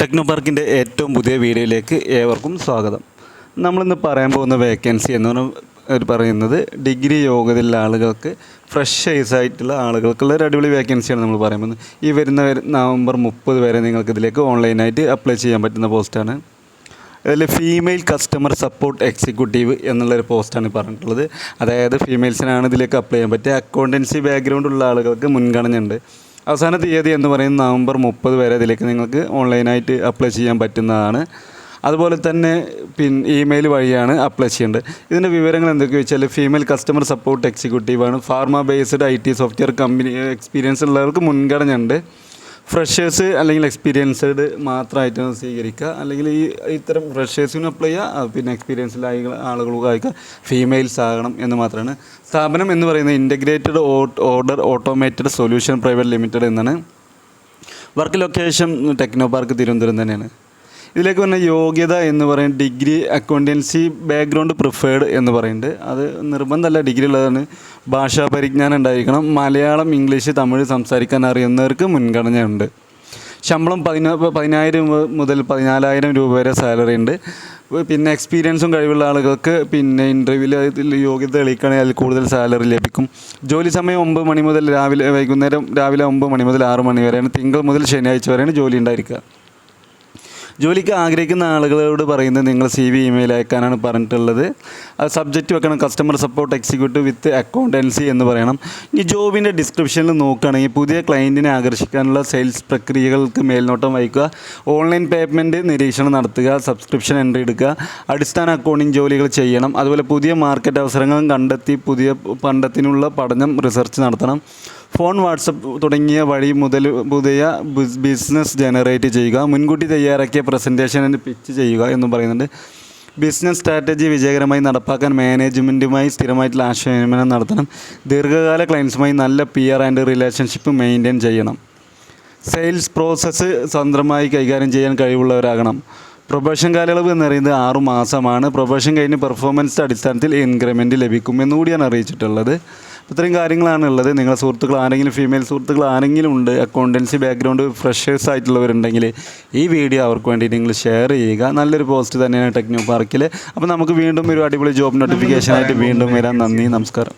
Techno പാർക്കിന്റെ ഏറ്റവും പുതിയ വീഡിയോയിലേക്ക് ഏവർക്കും സ്വാഗതം. നമ്മളിന്ന് പറയാൻ പോകുന്ന വേക്കൻസി എന്ന് പറയുന്നത് ഡിഗ്രി യോഗ്യതയുള്ള ആളുകൾക്ക് ഫ്രഷ് ഐസ് ആയിട്ടുള്ള ആളുകൾക്കുള്ള ഒരു അടിപൊളി വേക്കൻസിയാണ് നമ്മൾ പറയാൻ പോകുന്നത്. ഈ വരുന്ന നവംബർ മുപ്പത് വരെ നിങ്ങൾക്ക് ഇതിലേക്ക് ഓൺലൈനായിട്ട് അപ്ലൈ ചെയ്യാൻ പറ്റുന്ന പോസ്റ്റാണ് അതിൽ ഫീമെയിൽ കസ്റ്റമർ സപ്പോർട്ട് എക്സിക്യൂട്ടീവ് എന്നുള്ളൊരു പോസ്റ്റാണ് പറഞ്ഞിട്ടുള്ളത്. അതായത് ഫീമെയിൽസിനാണ് ഇതിലേക്ക് അപ്ലൈ ചെയ്യാൻ പറ്റുക അക്കൗണ്ടൻസി ബാക്ക്ഗ്രൗണ്ട് ഉള്ള ആളുകൾക്ക് മുൻഗണനയുണ്ട്. അവസാന തീയതി എന്ന് പറയുന്നത് നവംബർ മുപ്പത് വരെ അതിലേക്ക് നിങ്ങൾക്ക് ഓൺലൈനായിട്ട് അപ്ലൈ ചെയ്യാൻ പറ്റുന്നതാണ്. അതുപോലെ തന്നെ പിൻ ഇമെയിൽ വഴിയാണ് അപ്ലൈ ചെയ്യേണ്ടത്. ഇതിന്റെ വിവരങ്ങൾ എന്തൊക്കെ വെച്ചാൽ female customer support എക്സിക്യൂട്ടീവാണ് pharma based I T software company experience ഉള്ളവർക്ക് മുൻഗണനയുണ്ട്. ഫ്രഷേഴ്സ് അല്ലെങ്കിൽ എക്സ്പീരിയൻസ്ഡ് മാത്രമായിട്ട് സ്വീകരിക്കുക. അല്ലെങ്കിൽ ഈ ഇത്തരം ഫ്രഷേഴ്സിനും അപ്ലൈ ചെയ്യുക പിന്നെ എക്സ്പീരിയൻസ്ഡ് ആളുകൾക്ക് ആയിക്കുക ഫീമെയിൽസ് ആകണം എന്ന് മാത്രമാണ്. സ്ഥാപനം എന്ന് പറയുന്നത് integrated order automated solution private limited എന്നാണ്. Work location Technopark Thiruvananthapuram തന്നെയാണ്. ഇതിലേക്ക് പറഞ്ഞ യോഗ്യത എന്ന് പറയുന്നത് ഡിഗ്രി അക്കൗണ്ടൻസി ബാക്ക്ഗ്രൗണ്ട് പ്രിഫേർഡ് എന്ന് പറയുന്നുണ്ട്. അത് നിർബന്ധമല്ല. ഡിഗ്രി ഉള്ളതാണ്. ഭാഷാ പരിജ്ഞാനം ഉണ്ടായിരിക്കണം. മലയാളം ഇംഗ്ലീഷ് തമിഴ് സംസാരിക്കാൻ അറിയുന്നവർക്ക് മുൻഗണനയുണ്ട്. ശമ്പളം പതിനാ പതിനായിരം മുതൽ പതിനാലായിരം രൂപ വരെ സാലറി ഉണ്ട്. പിന്നെ എക്സ്പീരിയൻസും കഴിവുള്ള ആളുകൾക്ക് പിന്നെ ഇന്റർവ്യൂവിൽ യോഗ്യത തെളിയിക്കുകയാണെങ്കിൽ അതിൽ കൂടുതൽ സാലറി ലഭിക്കും. ജോലി സമയം ഒമ്പത് മണി മുതൽ രാവിലെ വൈകുന്നേരം രാവിലെ ഒമ്പത് മണി മുതൽ ആറ് മണി വരെയാണ്. തിങ്കൾ മുതൽ ശനിയാഴ്ച വരെയാണ് ജോലി ഉണ്ടായിരിക്കുക. ജോലിക്ക് ആഗ്രഹിക്കുന്ന ആളുകളോട് പറയുന്നത് നിങ്ങൾ സി വി ഇമെയിൽ അയക്കാനാണ് പറഞ്ഞിട്ടുള്ളത്. സബ്ജക്റ്റ് വെക്കണം customer support executive with accountancy എന്ന് പറയണം. ഈ ജോബിന്റെ ഡിസ്ക്രിപ്ഷനിൽ നോക്കുകയാണെങ്കിൽ പുതിയ ക്ലയന്റിനെ ആകർഷിക്കാനുള്ള സെയിൽസ് പ്രക്രിയകൾക്ക് മേൽനോട്ടം വഹിക്കുക ഓൺലൈൻ പേയ്മെന്റ് നിരീക്ഷണം നടത്തുക സബ്സ്ക്രിപ്ഷൻ എൻട്രി എടുക്കുക അടിസ്ഥാന അക്കൗണ്ടിങ് ജോലികൾ ചെയ്യണം അതുപോലെ പുതിയ മാർക്കറ്റ് അവസരങ്ങളും കണ്ടെത്തി പുതിയ പണ്ടത്തിനുള്ള പഠനം റിസർച്ച് നടത്തണം. ഫോൺ വാട്സപ്പ് തുടങ്ങിയ വഴി മുതൽ പുതിയ ബിസിനസ് ജനറേറ്റ് ചെയ്യുക മുൻകൂട്ടി തയ്യാറാക്കിയ പ്രസന്റേഷൻ പിച്ച് ചെയ്യുക എന്ന് പറയുന്നുണ്ട്. ബിസിനസ് സ്ട്രാറ്റജി വിജയകരമായി നടപ്പാക്കാൻ മാനേജ്മെന്റുമായി സ്ഥിരമായിട്ടുള്ള ആശയവിനിമയം നടത്തണം. ദീർഘകാല ക്ലയൻസുമായി നല്ല P R and relationship maintain ചെയ്യണം. സെയിൽസ് പ്രോസസ്സ് സ്വന്തമായി കൈകാര്യം ചെയ്യാൻ കഴിവുള്ളവരാകണം. പ്രൊബേഷൻ കാലയളവ് എന്ന് പറയുന്നത് ആറു മാസമാണ്. പ്രൊബേഷൻ കഴിഞ്ഞ് പെർഫോമൻസ് അടിസ്ഥാനത്തിൽ ഇൻക്രിമെന്റ് ലഭിക്കുമെന്നുകൂടിയാണ് അറിയിച്ചിട്ടുള്ളത്. ഇത്രയും കാര്യങ്ങളാണ് ഉള്ളത്. നിങ്ങളുടെ സുഹൃത്തുക്കൾ ആരെങ്കിലും ഫീമെയിൽ സുഹൃത്തുക്കൾ ആരെങ്കിലും ഉണ്ട് അക്കൗണ്ടൻസി ബാക്ക്ഗ്രൗണ്ട് ഫ്രഷേഴ്സ് ആയിട്ടുള്ളവരുണ്ടെങ്കിൽ ഈ വീഡിയോ അവർക്ക് വേണ്ടി നിങ്ങൾ ഷെയർ ചെയ്യുക. നല്ലൊരു പോസ്റ്റ് തന്നെയാണ് ടെക്നോ പാർക്കിൽ അപ്പോൾ നമുക്ക് വീണ്ടും ഒരു അടിപൊളി ജോബ് നോട്ടിഫിക്കേഷനായിട്ട് വീണ്ടും വരാം. നന്ദി നമസ്കാരം.